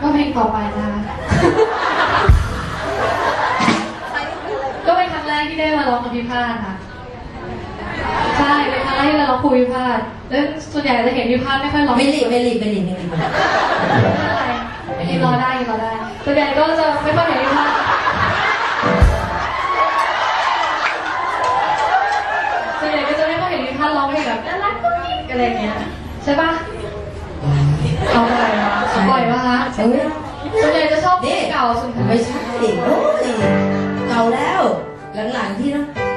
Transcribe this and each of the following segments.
ก็เพลงต่อไปนะคะ ก็เป็นครั้งแรกที่ได้มาร้องกับพี่พาดค่ะ ใช่เป็นครั้งแรกที่เราร้องครูพี่พาดแล้วส่วนใหญ่จะเห็นพี่พาดไม่ค่อยร้องไม่รีบไม่รีบไม่รีบไม่รีบไม่เป็นไรยังรอได้ยังรอได้ ส่วนใหญ่ก็จะไม่ค่อยเห็นพี่พาดส่วนใหญ่ก็จะไม่ค่อยเห็นพี่พาดร้องเพลงแบบน่ารักกุ๊กกิ๊กอะไรเงี้ยใช่ปะเอาบ่อยมา บ่อยปะคะเอ้ยส่วนใหญ่จะชอบเพลงเก่าส่วนใหญ่ไม่ใช่โอ้ยเก่าแล้ว หลังๆที่นะรั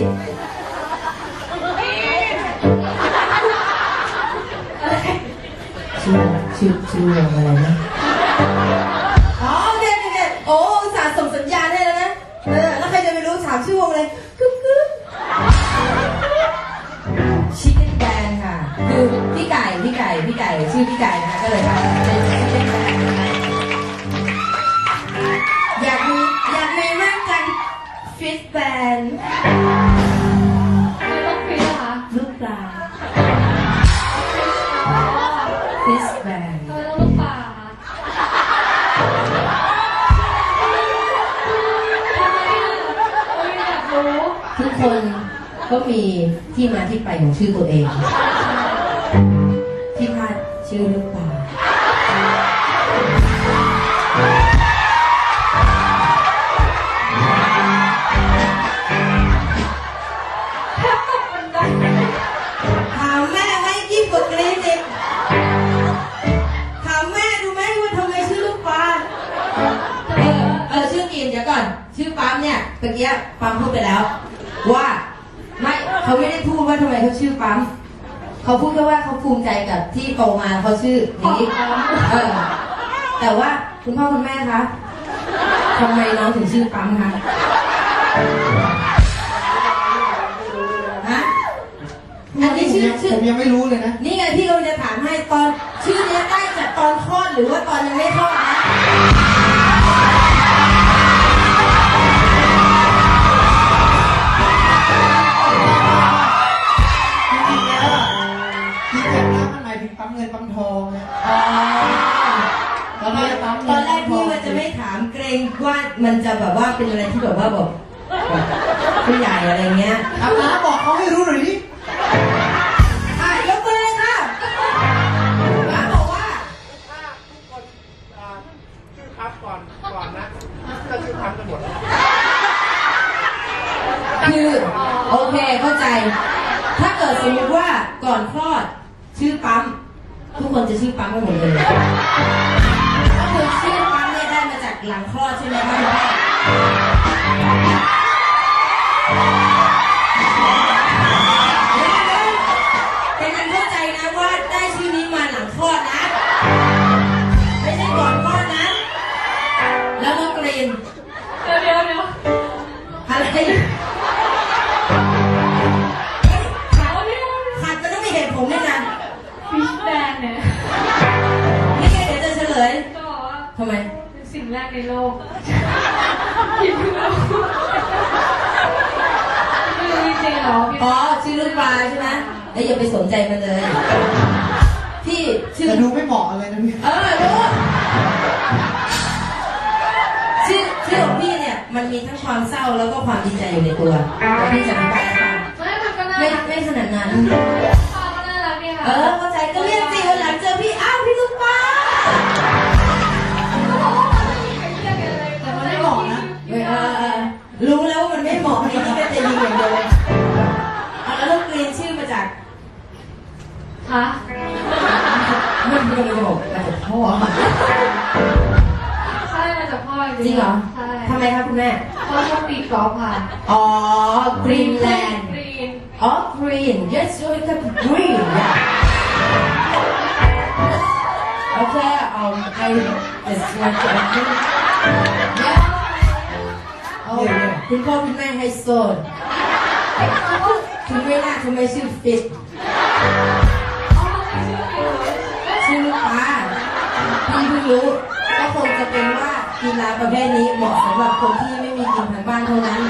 ชื่อชื่อชื่อวงอะไรนะ อ๋อเด็ดเด็ดโอ้สาห์ส่งสัญญาณให้แล้วนะ เออ แล้วใครจะไปรู้ถามชื่อวงอะไรกึ๊บกึ๊บชิคเก้นแบนค่ะ คือพี่ไก่ พี่ไก่ พี่ไก่ ชื่อพี่ไก่นะคะก็เลยเป็นชิคเก้นแบนนะคะอยากมี อยากมีร่างกันฟิตแบน สแบนทำไมต้องลูกป่าทำไมอะโอ้ยอยากรู้ทุกคนก็มีที่มาที่ไปของชื่อตัวเอง ที่พาดชื่อลูกปลาถามแม่ไหมยิ่งกว่ากรี๊ดอีก ปั๊มเนี่ยเมื่อกี้ปั๊มพูดไปแล้ว ว่าไม่เขาไม่ได้พูดว่าทำไมเขาชื่อปั๊มเขาพูดแค่ว่าเขาภูมิใจกับที่โตมาเขาชื่อนี้เออแต่ว่าคุณพ่อคุณแม่คะทำไมน้องถึงชื่อปั๊มคะฮะอันนี้ชื่อชื่อผมยังไม่รู้เลยนะ นี่ไงพี่เราจะถามให้ตอนชื่อเนี้ยได้จากตอนคลอดหรือว่าตอนยังไม่คลอดนะ เงินปั๊มทองนะอ๋อตอนนี้ปั๊มตเงิอนนแรกพี่ว่าจะไม่ถามเกรงว่ามันจะแบบว่าเป็นอะไรที่แบบว่าแบบผู้ใหญ่อะไรเงี้ยอาป้าบอกเขาให้รู้หน่อยดิอะยกมือเลยค่ะป้าบอกว่าชื่อพับก่อนก่อนนะก็ชื่อพับกันหมดคือโอเคเข้าใจ ถ้าเกิดสมมติว่าก่อนคลอดชื่อปั๊ม ทุกคนจะชื่อปั๊มกันหมดเลยก็คือชื่อปั๊มเนี่ยได้มาจากหลังคลอดใช่ไหมคะ แรกในโลกหยิบขึ้นมาไม่รู้จริงๆเหรอพี่อ๋อชื่อลูกปลาใช่ไหมแล้วอย่าไปสนใจมันเลย ที่ชื่อ แต่ดูไม่เหมาะอะไรนะพี่ เออรู้ชื่อชื่อของพี่เนี่ย มันมีทั้งความเศร้าแล้วก็ความดีใจอยู่ในตัวแต่พี่จะไม่ไปค่ะไม่มันก็น่าไม่รักไม่ขนาดนั้น ปลาก็น่ารักดีค่ะ เออ มันไม่เหมาะนี่พี่ก็จะยิงอย่างเดียวเลยเอาแล้วลูกกรีนชื่อมาจากทคะไม่รู้จะบอกมาจากพ่อใช่มาจากพ่อจริงเหรอใช่ทำไมครับคุณแม่พ่อชอบตีกอล์ฟค่ะอ๋อกรีนแลนด์กรีนอ๋อกรีน yes you got green yeah okay um I just want to yeah อ๋อคุณพ่อคุณแม่ไฮโซคุณไม่น่าทำไมชื่อฟิตอ๋อไม่ชื่อฟิลชื่อลูกปลาพี่เพิ่งรู้ก็คงจะเป็นว่ากีฬาประเภทนี้เหมาะสำหรับคนที่ไม่มีกินทางบ้านเท่านั้น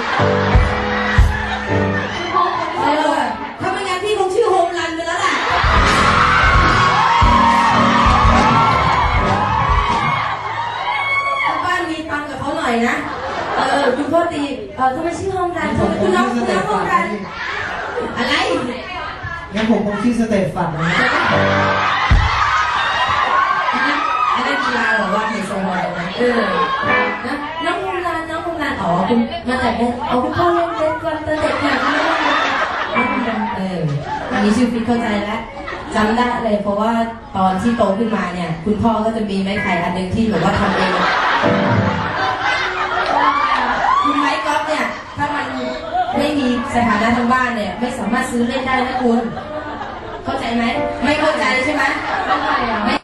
ทำไมชื่อโฮมรันงั้นทำผมไมคคุงณน้องชื่อสคุณเตน้องโฮมรันอะไรปฝันงั้นผมคงชื่อสเตปฝันนะอันนั้นอันนั้นกีฬาหรอว่าในสมองนะเออนะน้องโฮมรันน้องโฮมรันอ๋อคุณมาจากเล่นเอาคุณพ่อเล่นเล่นกันตั้งแต่เด็กเนี่ยน้องโฮมรันเอออันนี้ชื่อฟิตเข้าใจแล้วจำได้เลยเพราะว่าตอนที่โตขึ้นมาเนี่ย คุณพ่อก็จะมีไม้ไผ่อันหนึงที่แบบว่าทำเอง สถานะทางบ้านเนี่ยไม่สามารถซื้อเล่นได้นะคุณ เข้าใจไหม ไม่เข้าใจใช่ไหมไรอะ